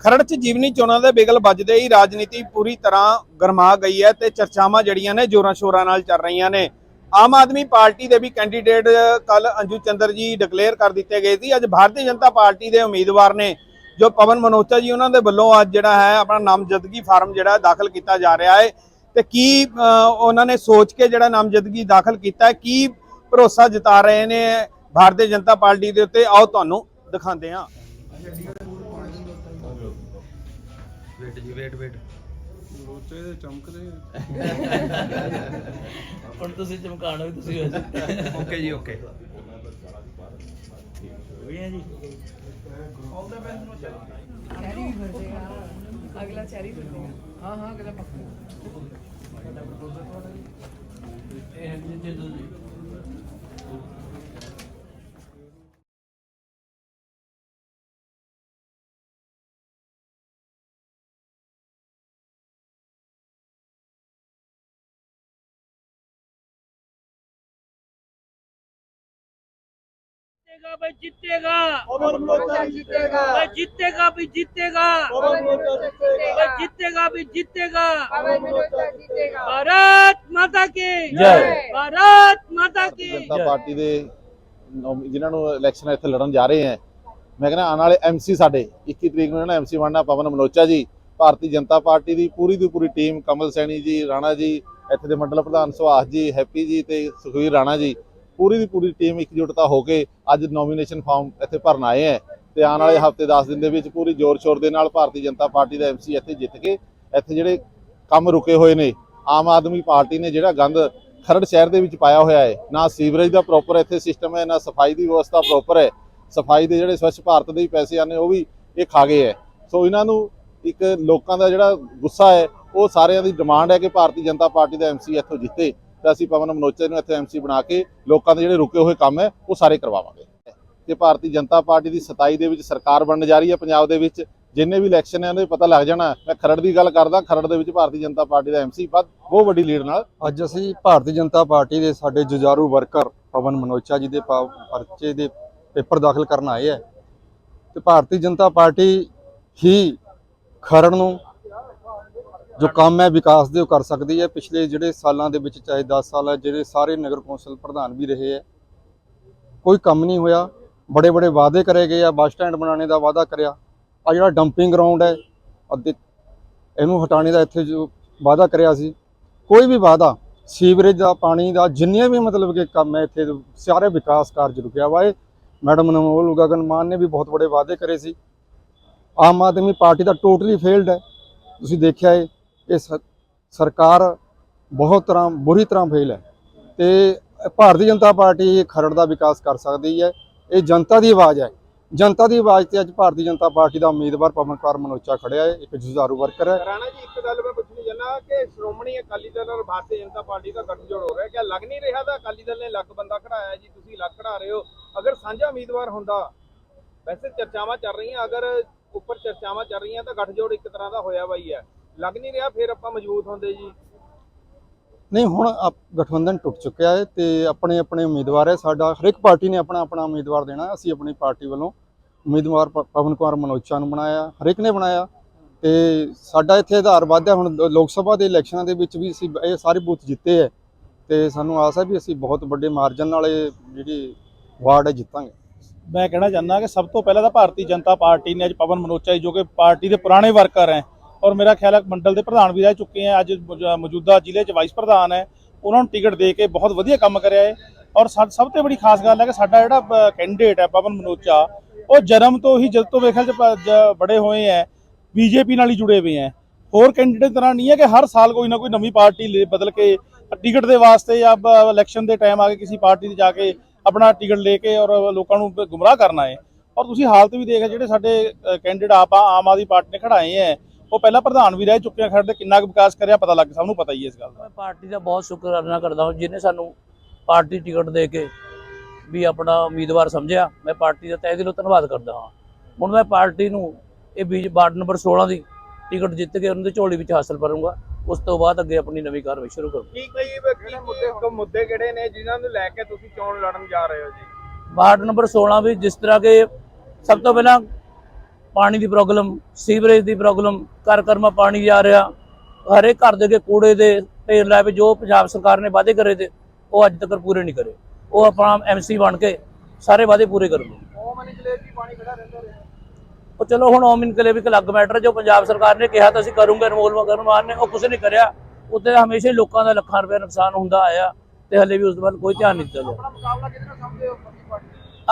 ਖਰੜ 'ਚ ਜੀਵਨੀ ਚੋਣਾਂ ਦੇ ਬਿਗਲ ਵੱਜਦੇ ਹੀ ਰਾਜਨੀਤੀ ਪੂਰੀ ਤਰ੍ਹਾਂ ਗਰਮਾ ਗਈ ਹੈ ਤੇ ਚਰਚਾਵਾਂ ਜਿਹੜੀਆਂ ਨੇ ਜੋਰਾਂ ਸ਼ੋਰਾਂ ਨਾਲ ਚੱਲ ਰਹੀਆਂ ਨੇ। ਆਮ ਆਦਮੀ ਪਾਰਟੀ ਦੇ ਵੀ ਕੈਂਡੀਡੇਟ ਕੱਲ ਅੰਜੂ ਚੰਦਰ ਜੀ ਡਿਕਲੇਅਰ ਕਰ ਦਿੱਤੇ ਗਏ ਸੀ। ਅੱਜ ਭਾਰਤੀ ਜਨਤਾ ਪਾਰਟੀ ਦੇ ਉਮੀਦਵਾਰ ਨੇ, ਜੋ ਪਵਨ ਮਨੋਚਾ ਜੀ ਉਹਨਾਂ ਦੇ ਵੱਲੋਂ ਅੱਜ ਜਿਹੜਾ ਹੈ ਆਪਣਾ ਨਾਮਜ਼ਦਗੀ ਫਾਰਮ ਜਿਹੜਾ ਦਾਖਲ ਕੀਤਾ ਜਾ ਰਿਹਾ ਹੈ। ਤੇ ਕੀ ਉਹਨਾਂ ਨੇ ਸੋਚ ਕੇ ਜਿਹੜਾ ਨਾਮਜ਼ਦਗੀ ਦਾਖਲ ਕੀਤਾ ਕੀ ਭਰੋਸਾ ਜਤਾ ਰਹੇ ਨੇ ਭਾਰਤੀ ਜਨਤਾ ਪਾਰਟੀ ਦੇ ਉੱਤੇ? ਆਓ ਤੁਹਾਨੂੰ ਦਿਖਾਉਂਦੇ ਹਾਂ। ਵੇਟ ਜੀ ਵੇਟ ਵੇਟ ਰੋਚੇ ਦੇ ਚਮਕਦੇ ਹੁਣ ਤੁਸੀਂ ਚਮਕਾਣਾ ਵੀ ਤੁਸੀਂ ਓਕੇ ਜੀ ਓਕੇ। ਚੈਰੀ ਵੀ ਭਰ ਦੇਗਾ ਅਗਲਾ ਚੈਰੀ ਭਰ ਦੇਗਾ ਹਾਂ ਹਾਂ ਅਗਲਾ ਪੱਕਾ। जीतेगा भाई जीतेगा पवन मल्होत्रा जीतेगा भाई जीतेगा भी जीतेगा भाई जीतेगा भी जीतेगा जीतेगा भारत माता की जय। भारत माता की ਜਨਤਾ ਪਾਰਟੀ ਦੇ ਨੌਮ- ਜਿਨ੍ਹਾਂ ਨੂੰ ਇਲੈਕਸ਼ਨ ਇੱਥੇ ਲੜਨ ਜਾ ਰਹੇ ਹੈ ਮੈਂ ਕਹਿੰਦਾ ਆਉਣ ਵਾਲੇ ਐਮਸੀ ਸਾਡੇ 21 ਤਰੀਕ ਨੂੰ ਇਹਨਾਂ ਐਮਸੀ ਬਣਨਾ ਪਵਨ ਮਨੋਚਾ ਜੀ ਭਾਰਤੀ ਜਨਤਾ ਪਾਰਟੀ ਦੀ ਪੂਰੀ ਦੀ ਪੂਰੀ ਟੀਮ ਕਮਲ ਸੈਣੀ ਜੀ ਰਾਣਾ ਜੀ ਇੱਥੇ ਦੇ ਮੰਡਲ ਪ੍ਰਧਾਨ ਸੁਹਾਸ ਜੀ ਹੈਪੀ ਜੀ ਤੇ ਸੁਖਵੀਰ ਰਾਣਾ ਜੀ ਪੂਰੀ ਦੀ ਪੂਰੀ ਟੀਮ ਇਕਜੁੱਟਤਾ ਹੋ ਕੇ ਅੱਜ ਨੋਮੀਨੇਸ਼ਨ ਫਾਰਮ ਇੱਥੇ ਭਰਨ ਆਏ ਹੈ ਤੇ ਆਉਣ ਵਾਲੇ ਹਫ਼ਤੇ 10 ਦਿਨ ਦੇ ਵਿੱਚ ਪੂਰੀ ਜ਼ੋਰ ਸ਼ੋਰ ਦੇ ਨਾਲ ਭਾਰਤੀ ਜਨਤਾ ਪਾਰਟੀ ਦਾ ਐਮਸੀ ਇੱਥੇ ਜਿੱਤ ਕੇ ਇੱਥੇ ਜਿਹੜੇ ਕੰਮ ਰੁਕੇ ਹੋਏ ਨੇ, ਆਮ ਆਦਮੀ ਪਾਰਟੀ ਨੇ ਜਿਹੜਾ ਗੰਦ ਖਰੜ ਸ਼ਹਿਰ ਦੇ ਵਿੱਚ ਪਾਇਆ ਹੋਇਆ ਹੈ, ਨਾ ਸੀਵਰੇਜ ਦਾ ਪ੍ਰੋਪਰ ਇੱਥੇ ਸਿਸਟਮ ਹੈ, ਨਾ ਸਫ਼ਾਈ ਦੀ ਵਿਵਸਥਾ ਪ੍ਰੋਪਰ ਹੈ, ਸਫ਼ਾਈ ਦੇ ਜਿਹੜੇ ਸਵੱਛ ਭਾਰਤ ਦੇ ਵੀ ਪੈਸੇ ਆਨੇ ਉਹ ਵੀ ਇਹ ਖਾ ਗਏ ਹੈ। ਸੋ ਇਹਨਾਂ ਨੂੰ ਇੱਕ ਲੋਕਾਂ ਦਾ ਜਿਹੜਾ ਗੁੱਸਾ ਹੈ, ਉਹ ਸਾਰਿਆਂ ਦੀ ਡਿਮਾਂਡ ਹੈ ਕਿ ਭਾਰਤੀ ਜਨਤਾ ਪਾਰਟੀ ਦਾ ਐਮਸੀ ਇੱਥੋਂ ਜਿੱਤੇ। ਤੇ ਅਸੀਂ ਪਵਨ ਮਨੋਚੇ ਨੂੰ ਇੱਥੇ ਐਮਸੀ ਬਣਾ ਕੇ ਲੋਕਾਂ ਦੇ ਜਿਹੜੇ ਰੁਕੇ ਹੋਏ ਕੰਮ ਹੈ, ਉਹ ਸਾਰੇ ਕਰਵਾਵਾਂਗੇ। ਤੇ ਭਾਰਤੀ ਜਨਤਾ ਪਾਰਟੀ ਦੀ 27 ਦੇ ਵਿੱਚ ਸਰਕਾਰ ਬਣਨ ਜਾ ਰਹੀ ਹੈ ਪੰਜਾਬ ਦੇ ਵਿੱਚ, ਜਿੰਨੇ ਵੀ ਇਲੈਕਸ਼ਨ ਹੈ, ਉਹਦੇ ਪਤਾ ਲੱਗ ਜਾਣਾ ਮੈਂ ਖਰੜ ਦੀ ਗੱਲ ਕਰਦਾ, ਖਰੜ ਦੇ ਵਿੱਚ ਭਾਰਤੀ ਜਨਤਾ ਪਾਰਟੀ ਦਾ ਐਮਸੀ ਬਹੁਤ ਵੱਡੀ ਲੀਡ ਨਾਲ। ਅੱਜ ਅਸੀਂ ਭਾਰਤੀ ਜਨਤਾ ਪਾਰਟੀ ਦੇ ਸਾਡੇ ਜੁਝਾਰੂ ਵਰਕਰ ਪਵਨ ਮਨੋਚਾ ਜੀ ਦੇ ਪਰਚੇ ਦੇ ਪੇਪਰ ਦਾਖਲ ਕਰਨ ਆਏ ਹੈ। ਤੇ ਭਾਰਤੀ ਜਨਤਾ ਪਾਰਟੀ ਹੀ ਖਰੜ ਨੂੰ ਜੋ ਕੰਮ ਹੈ ਵਿਕਾਸ ਦੇ ਉਹ ਕਰ ਸਕਦੀ ਹੈ। ਪਿਛਲੇ ਜਿਹੜੇ ਸਾਲਾਂ ਦੇ ਵਿੱਚ ਚਾਹੇ 10 ਸਾਲ ਹੈ ਜਿਹੜੇ ਸਾਰੇ ਨਗਰ ਕੌਂਸਲ ਪ੍ਰਧਾਨ ਵੀ ਰਹੇ ਹੈ। ਕੋਈ ਕੰਮ ਨਹੀਂ ਹੋਇਆ। ਬੜੇ ਬੜੇ ਵਾਅਦੇ ਕਰੇ ਗਏ ਆ। ਬੱਸ ਸਟੈਂਡ ਬਣਾਉਣੇ ਦਾ ਵਾਅਦਾ ਕਰਿਆ। ਆ ਜਿਹੜਾ ਡੰਪਿੰਗ ਗਰਾਊਂਡ ਹੈ ਅੱਧੇ ਇਹਨੂੰ ਹਟਾਉਣੇ ਦਾ ਇੱਥੇ ਜੋ ਵਾਅਦਾ ਕਰਿਆ ਸੀ। ਕੋਈ ਵੀ ਵਾਅਦਾ ਸੀਵਰੇਜ ਦਾ ਪਾਣੀ ਦਾ ਜਿੰਨੇ ਵੀ ਮਤਲਬ ਕਿ ਕੰਮ ਹੈ ਇੱਥੇ ਸਾਰੇ ਵਿਕਾਸ ਕਾਰਜ ਰੁਕਿਆ ਵਾ ਹੈ ਮੈਡਮ ਨਮੋਲ ਗਗਨ ਮਾਨ ਨੇ ਵੀ ਬਹੁਤ ਬੜੇ ਵਾਅਦੇ ਕਰੇ ਸੀ। ਆਮ ਆਦਮੀ ਪਾਰਟੀ ਦਾ ਟੋਟਲੀ ਫੇਲਡ ਹੈ। ਤੁਸੀਂ ਦੇਖਿਆ ਹੈ ਇਹ ਸਰਕਾਰ ਬਹੁਤ ਤਰ੍ਹਾਂ, ਬੁਰੀ ਤਰ੍ਹਾਂ ਫੇਲ ਹੈ। ਤੇ ਭਾਰਤੀ ਜਨਤਾ ਪਾਰਟੀ ਖਰੜ ਦਾ ਵਿਕਾਸ ਕਰ ਸਕਦੀ ਹੈ। ਇਹ ਜਨਤਾ ਦੀ ਆਵਾਜ਼ ਹੈ। ਜਨਤਾ ਦੀ ਆਵਾਜ਼ ਤੇ ਅੱਜ ਭਾਰਤੀ ਜਨਤਾ ਪਾਰਟੀ ਦਾ ਉਮੀਦਵਾਰ ਪਵਨ ਕੁਮਾਰ ਮਨੋਚਾ ਖੜਿਆ ਹੈ। ਇੱਕ ਜੁਝਾਰੂ ਵਰਕਰ ਹੈ। ਰਾਣਾ ਜੀ, ਇੱਕ ਗੱਲ ਮੈਂ ਪੁੱਛਣੀ ਚਾਹੁੰਦਾ ਕਿ ਸ਼੍ਰੋਮਣੀ ਅਕਾਲੀ ਦਲ ਔਰ ਭਾਰਤੀ ਜਨਤਾ ਪਾਰਟੀ ਦਾ ਗੱਠਜੋੜ ਹੋ ਰਿਹਾ ਕਿਆ ਲੱਗ ਨਹੀਂ ਰਿਹਾ ਤਾਂ ਅਕਾਲੀ ਦਲ ਨੇ ਲੱਖ ਬੰਦਾ ਖੜਾਇਆ ਜੀ, ਤੁਸੀਂ ਲੱਖ ਖੜਾ ਰਹੇ ਹੋ। ਅਗਰ ਸਾਂਝਾ ਉਮੀਦਵਾਰ ਹੁੰਦਾ, ਵੈਸੇ ਚਰਚਾਵਾਂ ਚੱਲ ਰਹੀਆਂ। ਅਗਰ ਉੱਪਰ ਚਰਚਾਵਾਂ ਚੱਲ ਰਹੀਆਂ ਤਾਂ ਗੱਠਜੋੜ ਇੱਕ ਤਰ੍ਹਾਂ ਦਾ ਹੋਇਆ ਬਾਈ ਹੈ। ਲੱਗ ਨਹੀਂ ਰਿਹਾ ਫਿਰ ਆਪਾਂ ਮਜ਼ਬੂਤ ਹੁੰਦੇ ਜੀ? ਨਹੀਂ ਹੁਣ ਆਪ- ਗਠਬੰਧਨ ਟੁੱਟ ਚੁੱਕਿਆ ਹੈ ਤੇ ਆਪਣੇ ਆਪਣੇ ਉਮੀਦਵਾਰ ਹੈ। ਸਾਡਾ ਹਰ ਇੱਕ ਪਾਰਟੀ ਨੇ ਆਪਣਾ ਆਪਣਾ ਉਮੀਦਵਾਰ ਦੇਣਾ ਅਸੀਂ ਆਪਣੀ ਪਾਰਟੀ ਵੱਲੋਂ ਉਮੀਦਵਾਰ ਪਵਨ ਕੁਮਾਰ ਮਨੋਚਾ ਨੂੰ ਬਣਾਇਆ ਹਰ ਇੱਕ ਨੇ ਬਣਾਇਆ। ਤੇ ਸਾਡਾ ਇੱਥੇ ਆਧਾਰ ਵਾਧਾ ਹੁਣ ਲੋਕ ਸਭਾ ਦੇ ਇਲੈਕਸ਼ਨਾਂ ਦੇ ਵਿੱਚ ਵੀ ਅਸੀਂ ਇਹ ਸਾਰੇ ਬੂਥ ਜਿੱਤੇ ਹੈ। ਤੇ ਸਾਨੂੰ ਆਸ ਹੈ ਵੀ ਅਸੀਂ ਬਹੁਤ ਵੱਡੇ ਮਾਰਜਨ ਨਾਲ ਇਹ ਜਿਹੜੀ ਵਾਰਡ ਹੈ ਜਿੱਤਾਂਗੇ। ਮੈਂ ਕਹਿਣਾ ਚਾਹੁੰਦਾ ਕਿ ਸਭ ਤੋਂ ਪਹਿਲਾਂ ਤਾਂ ਭਾਰਤੀ ਜਨਤਾ ਪਾਰਟੀ ਨੇ ਅੱਜ ਪਵਨ ਮਨੋਚਾ ਜੀ ਜੋ ਕਿ ਪਾਰਟੀ ਦੇ ਪੁਰਾਣੇ ਵਰਕਰ ਹੈ ਔਰ ਮੇਰਾ ਖਿਆਲ ਹੈ ਮੰਡਲ ਦੇ ਪ੍ਰਧਾਨ ਵੀ ਰਹਿ ਚੁੱਕੇ ਹੈ ਅੱਜ ਮੌਜੂਦਾ ਜ਼ਿਲ੍ਹੇ 'ਚ ਵਾਈਸ ਪ੍ਰਧਾਨ ਹੈ। ਉਹਨਾਂ ਨੂੰ ਟਿਕਟ ਦੇ ਕੇ ਬਹੁਤ ਵਧੀਆ ਕੰਮ ਕਰਿਆ ਹੈ ਔਰ ਸਾ- ਸਭ ਤੋਂ ਬੜੀ ਖਾਸ ਗੱਲ ਹੈ ਕਿ ਸਾਡਾ ਜਿਹੜਾ ਕੈਂਡੀਡੇਟ ਹੈ ਪਵਨ ਮਨੋਚਾ, ਉਹ ਜਨਮ ਤੋਂ ਹੀ ਜਦ ਤੋਂ ਵੇਖਿਆ 'ਚ ਬੜੇ ਹੋਏ ਹੈ ਬੀਜੇਪੀ ਨਾਲ ਹੀ ਜੁੜੇ ਹੋਏ ਹੈ। ਹੋਰ ਕੈਂਡੀਡੇਟ ਤਰ੍ਹਾਂ ਨਹੀਂ ਹੈ ਕਿ ਹਰ ਸਾਲ ਕੋਈ ਨਾ ਕੋਈ ਨਵੀਂ ਪਾਰਟੀ ਲੈ, ਬਦਲ ਕੇ ਟਿਕਟ ਦੇ ਵਾਸਤੇ ਜਾਂ ਇਲੈਕਸ਼ਨ ਦੇ ਟਾਈਮ ਆ ਕੇ ਕਿਸੇ ਪਾਰਟੀ ਤੇ ਜਾ ਕੇ ਆਪਣਾ ਟਿਕਟ ਲੈ ਕੇ ਔਰ ਲੋਕਾਂ ਨੂੰ ਗੁੰਮਰਾਹ ਕਰਨਾ ਹੈ। ਔਰ ਤੁਸੀਂ ਹਾਲਤ ਵੀ ਦੇਖ ਜਿਹੜੇ ਸਾਡੇ ਕੈਂਡੀਡੇਟ ਆਪਾਂ ਆਮ ਆਦਮੀ ਪਾਰਟੀ ਨੇ ਖੜਾਏ ਹੈ ਉਹ ਪਹਿਲਾਂ ਪ੍ਰਧਾਨ ਵੀ ਰਹਿ ਚੁੱਕੇ ਆ ਖੜ ਦੇ ਕਿੰਨਾ ਕੁ ਵਿਕਾਸ ਕਰਿਆ ਪਤਾ ਲੱਗ ਸਭ ਨੂੰ ਪਤਾ ਹੀ ਹੈ ਇਸ ਗੱਲ ਦਾ। ਮੈਂ ਪਾਰਟੀ ਦਾ ਬਹੁਤ ਸ਼ੁਕਰਾਨਾ ਕਰਦਾ ਹਾਂ ਜਿਹਨੇ ਸਾਨੂੰ ਪਾਰਟੀ ਟਿਕਟ ਦੇ ਕੇ ਵੀ ਆਪਣਾ ਉਮੀਦਵਾਰ ਸਮਝਿਆ ਮੈਂ ਪਾਰਟੀ ਦਾ ਤਹਿ ਦਿਲੋਂ ਧੰਨਵਾਦ ਕਰਦਾ ਹਾਂ। ਹੁਣ ਮੈਂ ਪਾਰਟੀ ਨੂੰ ਇਹ ਬੀਜ ਵਾਰਡ ਨੰਬਰ 16 ਦੀ ਟਿਕਟ ਜਿੱਤ ਕੇ ਉਹਨਾਂ ਦੇ ਝੋਲੀ ਵਿੱਚ ਹਾਸਲ ਕਰੂੰਗਾ ਉਸ ਤੋਂ ਬਾਅਦ ਅੱਗੇ ਆਪਣੀ ਨਵੀਂ ਕਾਰਵਾਈ ਸ਼ੁਰੂ ਕਰੂੰਗਾ। ਕੀ ਕਈ ਕੀ ਮੁੱਦੇ ਮੁੱਦੇ ਕਿਹੜੇ ਨੇ ਜਿਨ੍ਹਾਂ ਨੂੰ ਲੈ ਕੇ ਤੁਸੀਂ ਚੋਣ ਲੜਨ ਜਾ ਰਹੇ ਹੋ ਜੀ? ਵਾਰਡ ਨੰਬਰ 16 ਵਿੱਚ ਜਿਸ ਤਰ੍ਹਾਂ ਕਿ ਸਭ ਤੋਂ ਪਹਿਲਾਂ ਪਾਣੀ ਦੀ ਪ੍ਰੋਬਲਮ, ਸੀਵਰੇਜ ਦੀ ਪ੍ਰੋਬਲਮ, ਘਰ ਘਰ ਪਾਣੀ ਜਾ ਰਿਹਾ। ਹਰੇਕ ਘਰ ਦੇ ਅੱਗੇ ਕੂੜੇ ਦੇ ਢੇਰ ਲਾਏ ਵੀ ਜੋ ਪੰਜਾਬ ਸਰਕਾਰ ਨੇ ਵਾਅਦੇ ਕਰੇ ਤੇ ਉਹ ਅੱਜ ਤੱਕ ਪੂਰੇ ਨਹੀਂ ਕਰੇ। ਉਹ ਆਪਣਾ ਐਮਸੀ ਬਣ ਕੇ ਸਾਰੇ ਵਾਅਦੇ ਪੂਰੇ ਕਰੂਗੇ ਉਹ ਚਲੋ ਹੁਣ ਓਮ ਇਨਕਲੇਵ ਵੀ ਅਲੱਗ ਮੈਟਰ ਜੋ ਪੰਜਾਬ ਸਰਕਾਰ ਨੇ ਕਿਹਾ ਤਾਂ ਅਸੀਂ ਕਰੂੰਗੇ, ਅਨਮੋਲ ਮਗਰਮਾਨ ਨੇ, ਉਹ ਕੁਝ ਨਹੀਂ ਕਰਿਆ। ਉੱਤੇ ਹਮੇਸ਼ਾ ਹੀ ਲੋਕਾਂ ਦਾ ਲੱਖਾਂ ਰੁਪਏ ਨੁਕਸਾਨ ਹੁੰਦਾ ਆਇਆ ਤੇ ਹਲੇ ਵੀ ਉਸ ਵੱਲ ਕੋਈ ਧਿਆਨ ਨਹੀਂ ਦਿੱਤਾ ਗਿਆ।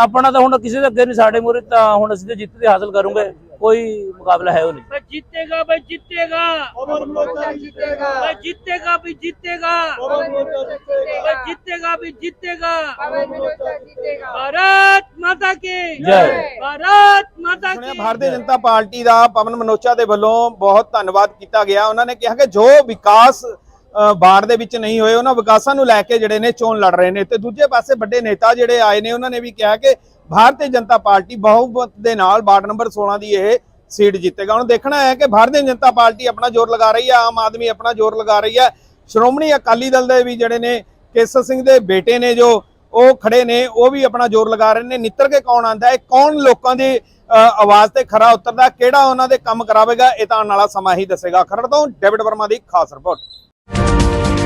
ਆਪਣਾ ਤਾਂ ਹੁਣ ਕਿਸੇ ਦੇ ਅੱਗੇ ਨਹੀਂ ਸਾਡੇ ਮੂਰੇ ਤਾਂ ਹੁਣ ਅਸੀਂ ਤੇ ਜਿੱਤ ਤੇ ਹਾਸਲ ਕਰੂਗੇ। ਕੋਈ ਮੁਕਾਬਲਾ ਹੈ ਉਹ ਨਹੀਂ। ਬਈ ਜਿੱਤੇਗਾ ਬਈ ਜਿੱਤੇਗਾ। ਉਮਰ ਮਲੋਚਾ ਜਿੱਤੇਗਾ। ਬਈ ਜਿੱਤੇਗਾ ਵੀ ਜਿੱਤੇਗਾ। ਬਈ ਜਿੱਤੇਗਾ ਵੀ ਜਿੱਤੇਗਾ। ਭਾਰਤ ਮਾਤਾ ਕੀ ਜੈ। ਭਾਰਤ ਮਾਤਾ ਕੀ ਭਾਰਤੀ ਜਨਤਾ ਪਾਰਟੀ ਦਾ ਪਵਨ ਮਨੋਚਾ ਦੇ ਵੱਲੋਂ ਬਹੁਤ ਧੰਨਵਾਦ ਕੀਤਾ ਗਿਆ। ਉਹਨਾਂ ਨੇ ਕਿਹਾ ਕਿ ਜੋ ਵਿਕਾਸ ਬਾੜ ਦੇ ਵਿੱਚ ਨਹੀਂ ਹੋਏ, ਉਹਨਾਂ ਵਿਕਾਸਾਂ ਨੂੰ ਲੈ ਕੇ ਜਿਹੜੇ ਨੇ ਚੋਣ ਲੜ ਰਹੇ ਨੇ। ਤੇ ਦੂਜੇ ਪਾਸੇ ਵੱਡੇ ਨੇਤਾ ਜਿਹੜੇ ਆਏ ਨੇ, ਉਹਨਾਂ ਨੇ ਵੀ ਕਿਹਾ ਕਿ ਭਾਰਤੀ ਜਨਤਾ ਪਾਰਟੀ ਬਹੁਮਤ ਦੇ ਨਾਲ ਵਾਰਡ ਨੰਬਰ 16 ਦੀ ਇਹ ਸੀਟ ਜਿੱਤੇਗਾ। ਹੁਣ ਦੇਖਣਾ ਹੈ ਕਿ ਭਾਰਤੀ ਜਨਤਾ ਪਾਰਟੀ ਆਪਣਾ ਜ਼ੋਰ ਲਗਾ ਰਹੀ ਹੈ ਆਮ ਆਦਮੀ ਆਪਣਾ ਜ਼ੋਰ ਲਗਾ ਰਹੀ ਹੈ ਸ਼੍ਰੋਮਣੀ ਅਕਾਲੀ ਦਲ ਦੇ ਵੀ ਜਿਹੜੇ ਨੇ, ਕੇਸਰ ਸਿੰਘ ਦੇ ਬੇਟੇ ਨੇ ਜੋ, ਉਹ ਖੜੇ ਨੇ, ਉਹ ਵੀ ਆਪਣਾ ਜ਼ੋਰ ਲਗਾ ਰਹੇ ਨੇ। ਨਿੱਤਰ ਕੇ ਕੌਣ ਆਂਦਾ ਹੈ? ਕੌਣ ਲੋਕਾਂ ਦੀ ਆਵਾਜ਼ ਤੇ ਖਰਾ ਉਤਰਦਾ ਕਿਹੜਾ ਉਹਨਾਂ ਦੇ ਕੰਮ ਕਰਾਵੇਗਾ? ਇਹ ਤਾਂ ਆਉਣ ਵਾਲਾ ਸਮਾਂ ਹੀ ਦੱਸੇਗਾ। ਖਰੜ ਤੋਂ ਡੇਵਿਡ ਵਰਮਾ ਦੀ ਖਾਸ ਰਿਪੋਰਟ। Thank you